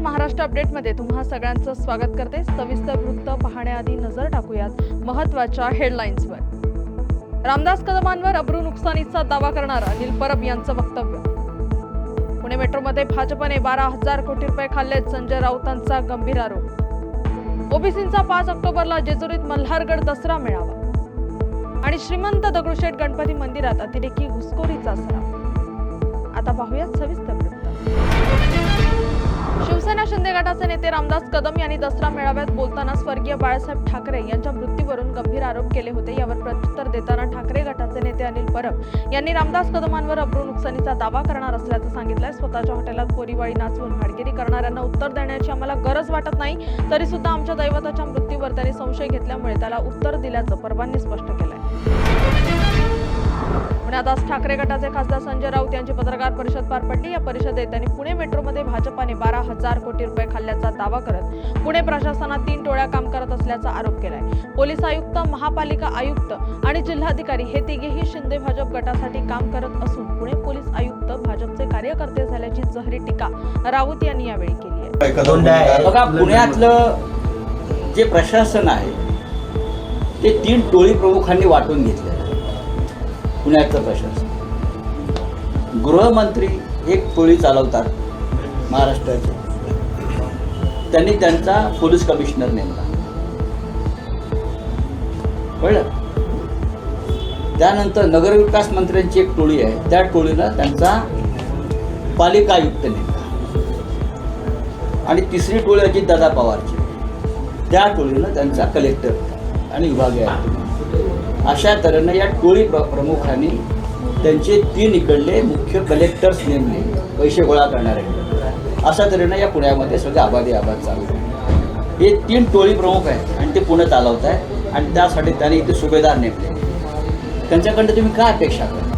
महाराष्ट्र अपडेटमध्ये तुम्हा सगळ्यांचं स्वागत करते. सविस्तर वृत्त पाहण्याआधी नजर टाकूयात महत्त्वाच्या हेडलाईन्सवर रामदास कदमांवर अब्रू नुकसानीचा दावा करणारा अनिल परब यांचं वक्तव्य. पुणे मेट्रोमध्ये भाजपने बारा हजार कोटी रुपये खाल्लेत संजय राऊतांचा गंभीर आरोप. ओबीसींचा पाच ऑक्टोबरला जेजुरीत मल्हारगड दसरा मेळावा. आणि श्रीमंत दगडूशेठ गणपती मंदिरात अतिरेकी घुसखोरीचा सराव. आता पाहूयात सविस्तर वृत्त. शिवसेना शिंदे गटाचे नेते रामदास कदम यांनी दसरा मेळाव्यात बोलताना स्वर्गीय बाळासाहेब ठाकरे यांच्या मृत्यूवरून गंभीर आरोप केले होते. यावर प्रत्युत्तर देताना ठाकरे गटाचे नेते अनिल परब यांनी रामदास कदमांवर अब्रू नुकसानीचा दावा करणार असल्याचं सांगितलंय. स्वतःच्या हॉटेलात पोरीवाळी नाचवून भाडगिरी करणाऱ्यांना उत्तर देण्याची आम्हाला गरज वाटत नाही. तरी सुद्धा आमच्या दैवताच्या मृत्यूवर त्यांनी संशय घेतल्यामुळे त्याला उत्तर दिल्याचं परबांनी स्पष्ट केलंय. पुण्यात आज ठाकरे गटाचे खासदार संजय राऊत यांची पत्रकार परिषद पार पडली. या परिषदेत त्यांनी पुणे मेट्रोमध्ये भाजपाने बारा हजार कोटी रुपये खाल्ल्याचा दावा करत पुणे प्रशासनात तीन टोळ्या काम करत असल्याचा आरोप केलाय. पोलीस आयुक्त महापालिका आयुक्त आणि जिल्हाधिकारी हे तिघेही शिंदे भाजप गटासाठी काम करत असून पुणे पोलीस आयुक्त भाजपचे कार्यकर्ते झाल्याची जहरी टीका राऊत यांनी यावेळी केली आहे. बघा पुण्यातलं जे प्रशासन आहे ते तीन टोळी प्रमुखांनी वाटून घेतलेलं आहे पुण्याचं प्रशासन गृहमंत्री एक टोळी चालवतात महाराष्ट्राचे. त्यांनी त्यांचा पोलीस कमिशनर नेमला. कळलं? त्यानंतर नगरविकास मंत्र्यांची एक टोळी आहे. त्या टोळीला त्यांचा पालिका आयुक्त नेमला. आणि तिसरी टोळी अजित दादा पवारची. त्या टोळीनं त्यांचा कलेक्टर आणि विभागीय अशा तऱ्हेनं या टोळी प्र प्रमुखांनी त्यांचे तीन इकडले मुख्य कलेक्टर्स नेमले पैसे गोळा करणारे. अशा तऱ्हेनं या पुण्यामध्ये सगळे आबादी आबाद चालू आहे हे तीन टोळी प्रमुख आहेत आणि ते पुणे चालवत आहे आणि त्यासाठी त्यांनी इथे सुभेदार नेमले. त्यांच्याकडनं तुम्ही काय अपेक्षा करा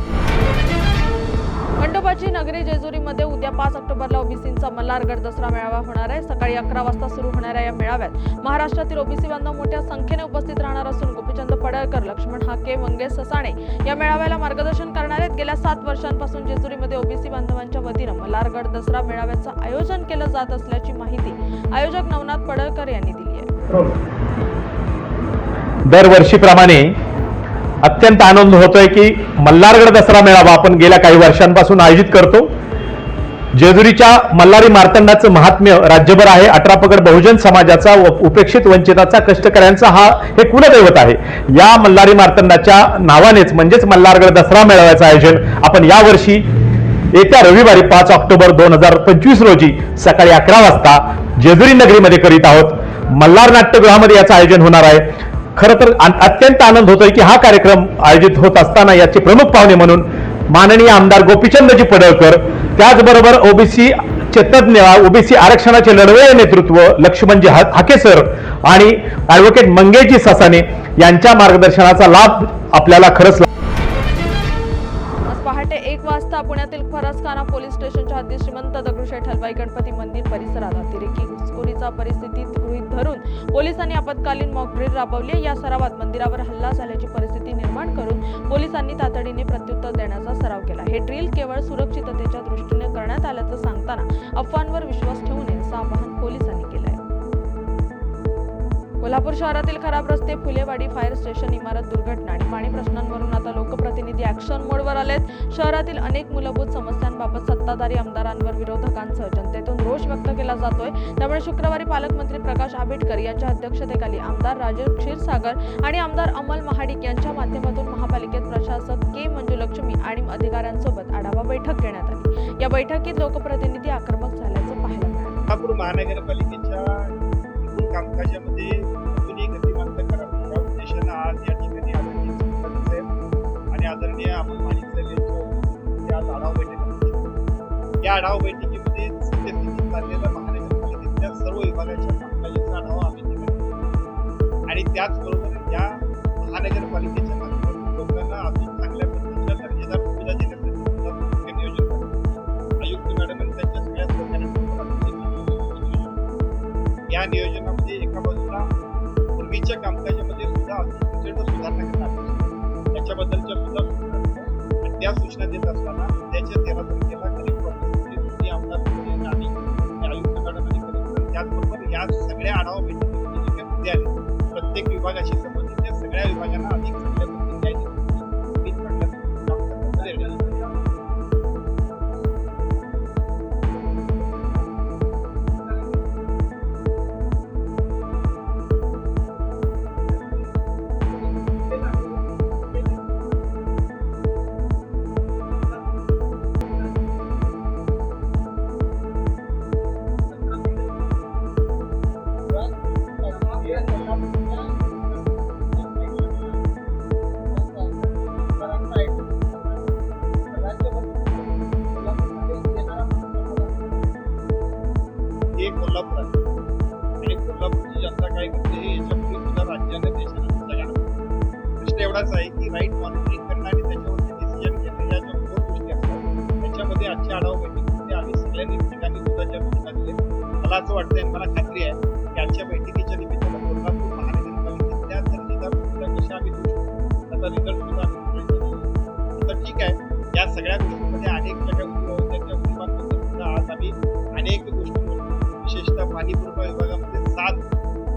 खंडोबाची नगरी जेजुरीमध्ये उद्या पाच ऑक्टोबरला ओबीसींचा मल्हारगड दसरा मेळावा होणार आहे. सकाळी अकरा वाजता सुरू होणाऱ्या या मेळाव्यात महाराष्ट्रातील ओबीसी बांधव मोठ्या संख्येने उपस्थित राहणार असून गोपीचंद पडळकर लक्ष्मण हाके मंगेश ससाणे या मेळाव्याला मार्गदर्शन करणार आहेत. गेल्या सात वर्षांपासून जेजुरीमध्ये ओबीसी बांधवांच्या वतीनं मल्हारगड दसरा मेळाव्याचं आयोजन केलं जात असल्याची माहिती आयोजक नवनाथ पडळकर यांनी दिली आहे. दरवर्षीप्रमाणे अत्यंत आनंद होतोय की मल्हारगड दसरा मेळावा आपण गेल्या काही वर्षांपासून आयोजित करतो. जेजुरीच्या मल्हारी मार्तंडाचं महात्म्य राज्यभर आहे. अठरा पगड बहुजन समाजाचा व उपेक्षित वंचिताचा कष्टकऱ्यांचा हा हे कुलदैवत आहे. या मल्हारी मार्तंडाच्या नावानेच म्हणजेच मल्हारगड दसरा मेळाव्याचं आयोजन आपण यावर्षी येत्या रविवारी पाच ऑक्टोबर दोन हजार पंचवीस रोजी सकाळी अकरा वाजता जेजुरी नगरीमध्ये करीत आहोत. मल्हार नाट्यगृहामध्ये याचं आयोजन होणार आहे. खरं तर अत्यंत आनंद होतोय की हा कार्यक्रम आयोजित होत असताना याचे प्रमुख पाहुणे म्हणून माननीय आमदार गोपीचंदजी पडळकर त्याचबरोबर ओबीसी तज्ज्ञ ओबीसी आरक्षणाचे लढवय नेतृत्व लक्ष्मणजी हाके सर आणि ऍडव्होकेट मंगेशजी ससाने यांच्या मार्गदर्शनाचा लाभ आपल्याला खरंच एक वाजता पुण्यातील फरसखाना पोलीस स्टेशनच्या हद्दीत श्रीमंत दगडूशेठ हलवाई गणपती मंदिर परिसरात अतिरेकी घुसखोरीचा परिस्थितीत गृहीत धरून पोलिसांनी आपत्कालीन मॉकड्रिल राबवली या सरावात मंदिरावर हल्ला झाल्याची परिस्थिती निर्माण करून पोलिसांनी तातडीने प्रत्युत्तर देण्याचा सराव केला. हे ड्रिल केवळ सुरक्षिततेच्या दृष्टीने करण्यात आल्याचं सांगताना अफवांवर विश्वास ठेवू नये असं आवाहन पोलिसांनी केलं आहे. कोल्हापूर शहरातील खराब रस्ते फुलेवाडी फायर स्टेशन इमारत दुर्घटना आणि पाणी प्रश्नांवरून आता लोकप्रतिनिधी ऍक्शन मोडवर आलेत. शहरातील अनेक मूलभूत समस्यांबाबत सत्ताधारी आमदारांवर विरोधकांसह जनतेतून रोष व्यक्त केला जातोय. त्यामुळे शुक्रवारी पालकमंत्री प्रकाश आंबेडकर यांच्या अध्यक्षतेखाली आमदार राजीव क्षीरसागर आणि आमदार अमल महाडिक यांच्या माध्यमातून महापालिकेत प्रशासक के मंजुलक्ष्मी आणि अधिकाऱ्यांसोबत आढावा बैठक घेण्यात आली. या बैठकीत लोकप्रतिनिधी आक्रमक झाल्याचं पाहायला मिळालं. महानगरपालिकेच्या कामकाजामध्ये अजून एक गतिमानता करावी या उद्देशानं आज या ठिकाणी आदरणीय मुख्यमंत्री साहेब आणि आदरणीय आपण माणिक साहेब यांच्या आज आढावा बैठक या आढावा बैठकीमध्ये सद्यस्थितीत चाललेल्या महानगरपालिकेतल्या सर्व विभागाच्या कामकाजाचा आढावा आम्ही ठिकाणी घेतला. आणि त्याचबरोबर या महानगरपालिकेच्या माध्यमातून लोकांना अजून चांगल्या पद्धतीच्या दर्जेदार सुविधा देण्यासाठी सुद्धा मुख्य नियोजन करण्यात आयुक्त मॅडम आणि त्यांच्या सगळ्या सहकार्यासोबत या नियोजन त्या सूचना देत असताना त्याच्या तेरा तारखेला कलेक्टर ऑफिसमध्ये आमदार आणि आयुक्त मॅडम आणि त्याचबरोबर या सगळ्या आढावा बैठकीमध्ये जे काही मुद्दे आले. प्रत्येक विभागाशी मला असं वाटतंय मला खात्री आहे की आजच्या बैठकीच्या निमित्तानं कोल्हापूर महानगरपालिकेतल्या दर्जेदार सुविधा कशा आम्ही देऊ शकतो त्याचा रिझल्ट सुद्धा आम्ही तर ठीक आहे या सगळ्या गोष्टींमध्ये अनेक सगळ्या गोष्टी होत्या त्या उद्योगांमध्ये सुद्धा आज आम्ही अनेक गोष्टी करतो. विशेषतः पाणी पुरवठा विभागामध्ये सात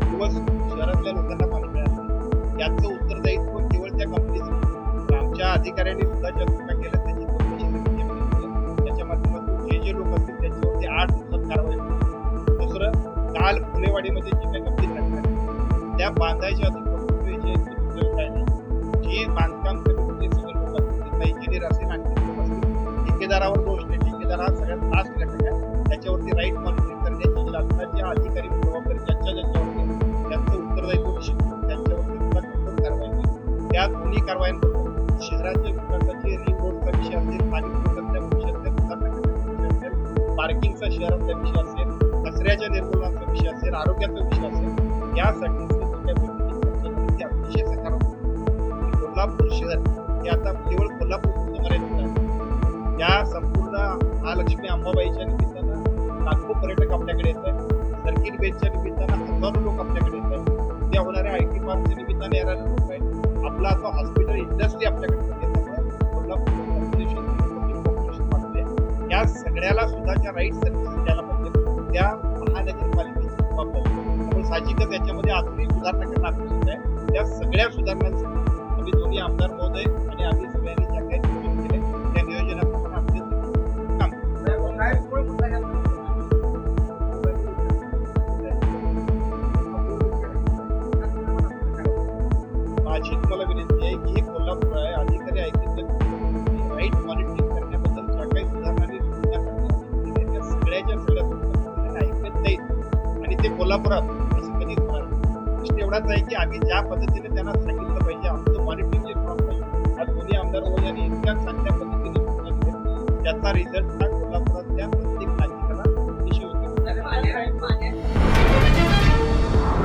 दिवस शहरातल्या लोकांना पाणी मिळालं याचं उत्तरदायित्व केवळ त्या कंपनीचं आमच्या अधिकाऱ्यांनी सुद्धा ज्या चुका केल्या त्याची चौकशी त्याच्या माध्यमातून जे जे लोक असतील त्यांच्यावरती आठ दिवसात कारवाई काल जी काही गंभीर घटना घडली, त्या बांधायच्या आधी प्रकृती जे आहेत जे बांधकाम समितीचे सगळे इंजिनियर असेल आणखी ठेकेदारावर दोष नाही. ठेकेदार हा सगळ्यात लास्ट घटक आहे. त्याच्यावरती राईट मॉनिटरिंग करण्याची शासनाचे अधिकारी जबाबदारी ज्यांच्या ज्यांच्यावरती त्यांचं उत्तरदायित्व निश्चित त्यांच्यावरती कठोर कारवाई केली त्या दोन्ही कारवायांबरोबर शहराच्या विकासाचे रिपोर्टचा विषय असेल पाणी पुरवठ्यातल्या विषय असेल उद्धारणाच्या पार्किंगचा शहरातला विषय असेल कचऱ्याच्या निर्मूलनाचा विषय असेल आरोग्याचा विषय असेल यासाठी त्या अतिशय सकारात्मक कोल्हापूर शहर हे आता केवळ कोल्हापूर मर्यादित या संपूर्ण महालक्ष्मी अंबाबाईच्या निमित्तानं लाखो पर्यटक आपल्याकडे येत आहेत. सर्किट बेंचच्या निमित्तानं हजारो लोक आपल्याकडे येत आहेत. त्या होणाऱ्या आय टी पार्कच्या निमित्ताने येणारे लोक आहेत. आपला आता हॉस्पिटल इंडस्ट्री आपल्याकडे कोल्हापूर population, या सगळ्याला सुद्धा ज्या राईट सर्व्हिसेस द्यायला पाहिजे. त्या महानगरपालिकेची साहजिकच याच्यामध्ये अजूनही सुधारणा करणं अपेक्षित आहे. त्या सगळ्या सुधारणांसाठी आम्ही दोन्ही आमदार महोदय आणि आम्ही सगळ्यांनी आम्ही ज्या पद्धतीने त्यांना सांगितलं पाहिजे आमचं मॉनिटरिंग जे काम पाहिजे आज दोन्ही आमदार महोदयांनी इतक्या चांगल्या पद्धतीने सूचना दिल्या त्याचा रिझल्ट हा कोल्हापुरातल्या प्रत्येक नागरिकाला अतिशय उपयुक्त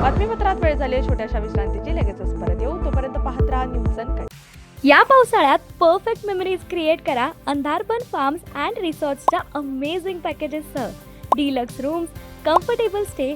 बातमीपत्रात वेळ झाली आहे छोट्याशा विश्रांतीची. लगेचच परत येऊ. तोपर्यंत पाहत राहा न्यूज अनकट या पावसाळ्यात परफेक्ट मेमरीज क्रिएट करा. अंधारबन फार्म्स अँड रिसॉर्ट्सच्या amazing पॅकेजेससह deluxe rooms comfortable stay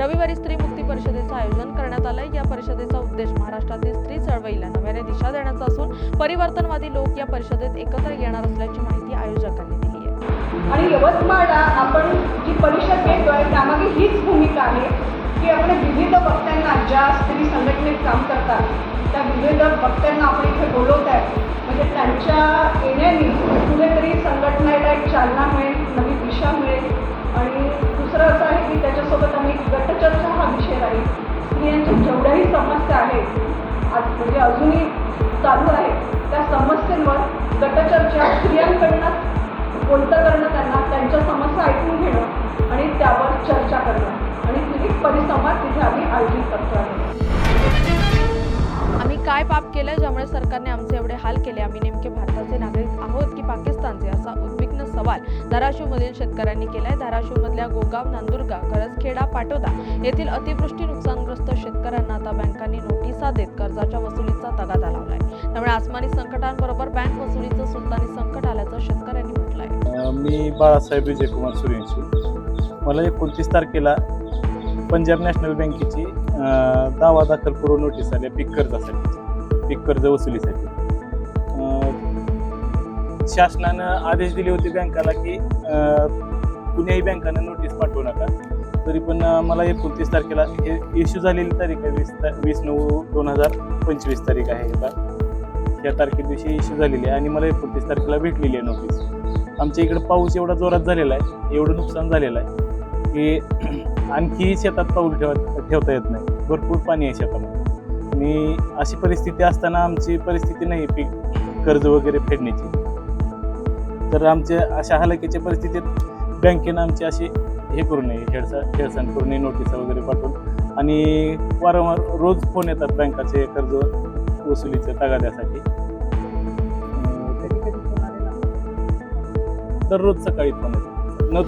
रविवारी स्त्री मुक्ती परिषदेचं आयोजन करण्यात आलंय. या परिषदेचा उद्देश महाराष्ट्रातील स्त्री चळवळीला नव्याने दिशा देण्याचा असून परिवर्तनवादी लोक या परिषदेत एकत्र येणार असल्याची माहिती आयोजकांनी दिली आहे. आणि यवतमाळला आपण जी परिषद घेतोय त्यामागे हीच भूमिका आहे की आपण विविध वक्त्यांना ज्या स्त्री संघटनेत काम करतात त्या विविध वक्त्यांना आपण इथे बोलवत आहे. म्हणजे त्यांच्या येण्याने कुठेतरी संघटनेला एक चालना मिळेल नवी दिशा मिळेल आणि दुसरं असं आहे की त्याच्यासोबत आम्ही गटचर्चा हा विषय राहील स्त्रियांच्या जेवढ्याही समस्या आहेत आज म्हणजे अजूनही चालू आहेत त्या समस्येवर गटचर्चा स्त्रियांकडनं बोलतं करणं त्यांना त्यांच्या समस्या ऐकून घेणं आणि त्यावर चर्चा करणं. आणि ती परिसंवाद तिथे आम्ही आयोजित करतो आहे. आम्ही काय पाप केलं ज्यामुळे सरकारने आमचे एवढे हाल केले? आम्ही नेमके भारताचे नागरिक आहोत की पाकिस्तानचे? असा उद्विग्न सवाल धाराशिवमधील शेतकऱ्यांनी केलाय. धाराशिवमधल्या गोगाव नांदुर्गा करजखेडा पाटोदा येथील अतिवृष्टी नुकसानग्रस्त शेतकऱ्यांना आता बँकांनी नोटिसा देत कर्जाच्या वसुलीचा तगादा लावलाय. त्यामुळे आसमानी संकटांबरोबर बँक वसुलीचं सुलतानी संकट आल्याचं शेतकऱ्यांनी म्हटलंय. मी बाळासाहेब विजयकुमार सूर्यवंशी. मला एकोणतीस तारखेला पंजाब नॅशनल बँकेची दावा दाखल करून नोटीस आल्या पीक कर्जासाठी. पीक कर्ज वसुलीसाठी. शासनानं आदेश दिले होते बँकाला की कुण्याही बँकानं नोटीस पाठवू नका. तरी पण मला एकोणतीस तारखेला हे इश्यू झालेली तारीख आहे वीस ता वीस नऊ दोन हजार पंचवीस तारीख आहे आता या तारखे दिवशी इश्यू झालेली आहे आणि मला एकोणतीस तारखेला भेटलेली आहे नोटीस आमच्या इकडं पाऊस एवढा जोरात झालेला आहे एवढं नुकसान झालेलं आहे की आणखी शेतात पाऊल ठेवा ठेवता येत नाही. भरपूर पाणी आहे शेतामध्ये. आणि अशी परिस्थिती असताना आमची परिस्थिती नाही पीक कर्ज वगैरे फेडण्याची. तर आमच्या अशा हलाखीच्या परिस्थितीत बँकेनं आमची अशी हे करू नये हेडसा हेडसाण करू नये नोटिसा वगैरे पाठवून. आणि वारंवार रोज फोन येतात बँकाचे कर्ज वसुलीच्या तगाद्यासाठी. दररोज सकाळी फोन येतो न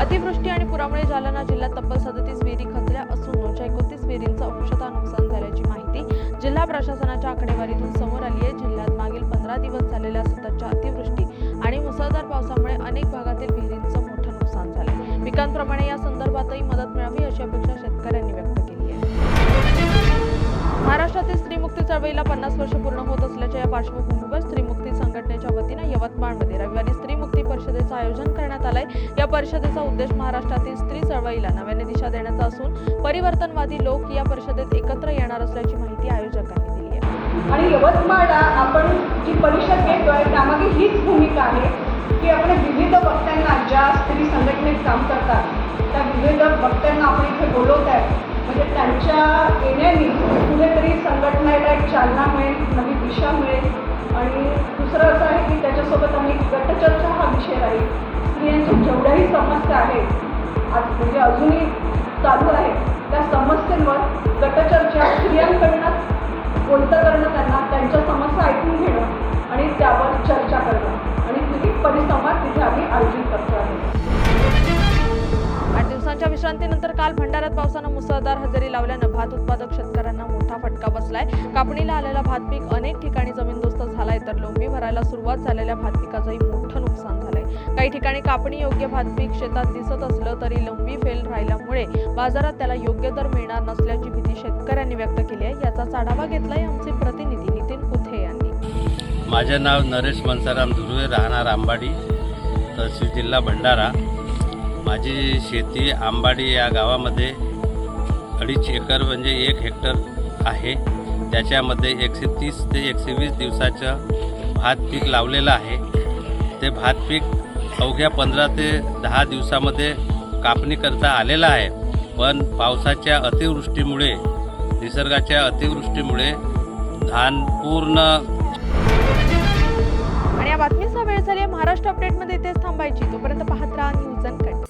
अतिवृष्टी आणि पुरामुळे जालना जिल्ह्यात तब्बल सदतीस विहिरी खचल्या असून दोनशे एकोणतीस विहिरींचं अंशतः नुकसान झाल्याची माहिती जिल्हा प्रशासनाच्या आकडेवारीतून समोर आली आहे. जिल्ह्यात मागील पंधरा दिवस झालेल्या सततच्या अतिवृष्टी आणि मुसळधार पावसामुळे अनेक भागातील विहिरींचं मोठं नुकसान झालंय. पिकांप्रमाणे या संदर्भातही मदत मिळावी अशी अपेक्षा शेतकऱ्यांनी व्यक्त केली आहे. महाराष्ट्रातील स्त्रीमुक्ती चळवळीला पन्नास वर्ष पूर्ण होत असल्याच्या या पार्श्वभूमीवर स्त्रीमुक्ती संघटनेच्या वतीनं यवतमाळमध्ये रविवारी स्त्री मुक्ती परिषदेचं आयोजन करण्यात आलंय. या परिषदेचा उद्देश महाराष्ट्रातील स्त्री चळवळीला नव्याने दिशा देण्याचा असून परिवर्तनवादी लोक या परिषदेत एकत्र येणार असल्याची माहिती आयोजकांनी दिली आहे. आणि यवतमाळला आपण जी परिषद घेतोय त्यामागे हीच भूमिका आहे की आपण विविध वक्त्यांना ज्या स्त्री संघटनेत काम करतात त्या विविध वक्त्यांना आपण इथे बोलवत आहे म्हणजे त्यांच्या येण्याने कुठेतरी संघटनेला एक चालना मिळेल नवी दिशा मिळेल. आणि दुसरं असं आहे की त्याच्यासोबत आम्ही गटचर्चा हा विषय राहील. स्त्रियांच्या जेवढ्याही समस्या आहेत आज म्हणजे अजूनही चालू आहेत त्या समस्यांवर गटचर्चा स्त्रियांकडनं बोलतं करणं त्यांना त्यांच्या समस्या ऐकून घेणं आणि त्यावर चर्चा करणं. आणि तिथे परिसंवाद तिथे आम्ही आयोजित करतो आहे. आठ दिवसांच्या विश्रांतीनंतर काल भंडाऱ्यात पावसानं मुसळधार हजेरी लावल्यानं भात उत्पादक शेतकऱ्यांना मोठा फटका बसलाय. कापणीला आलेला भात पीक अनेक ठिकाणी जमीनदोस्त झालाय तर लोंबी भरायला सुरुवात झालेल्या भात पिकाचंही मोठं नुकसान झालंय. काही ठिकाणी कापणी योग्य भात पीक शेतात दिसत असलं तरी लंबी फेल राहिल्यामुळे बाजारात त्याला योग्य दर मिळणार नसल्याची भीती शेतकऱ्यांनी व्यक्त केली आहे. याचाच आढावा घेतलाय आमचे प्रतिनिधी नितीन कुथे यांनी. माझे नाव नरेश मनसाराम धुर्वे राहणार आंबाडी तहसील जिल्हा भंडारा. माझी शेती आंबाडी या गावामध्ये अडीच एकर म्हणजे एक हेक्टर आहे. त्याच्यामध्ये एकशे तीस ते एकशे वीस दिवसाचं भात पीक लावलेलं आहे. ते भात पीक अवघ्या पंधरा ते दहा दिवसामध्ये कापणी करता आलेलं आहे. पण पावसाच्या अतिवृष्टीमुळे निसर्गाच्या अतिवृष्टीमुळे धान पूर्ण आणि या बातमीचा वेळ झाली महाराष्ट्र अपडेटमध्ये इथेच थांबायची. तोपर्यंत पाहत राहा न्यूज अँड कट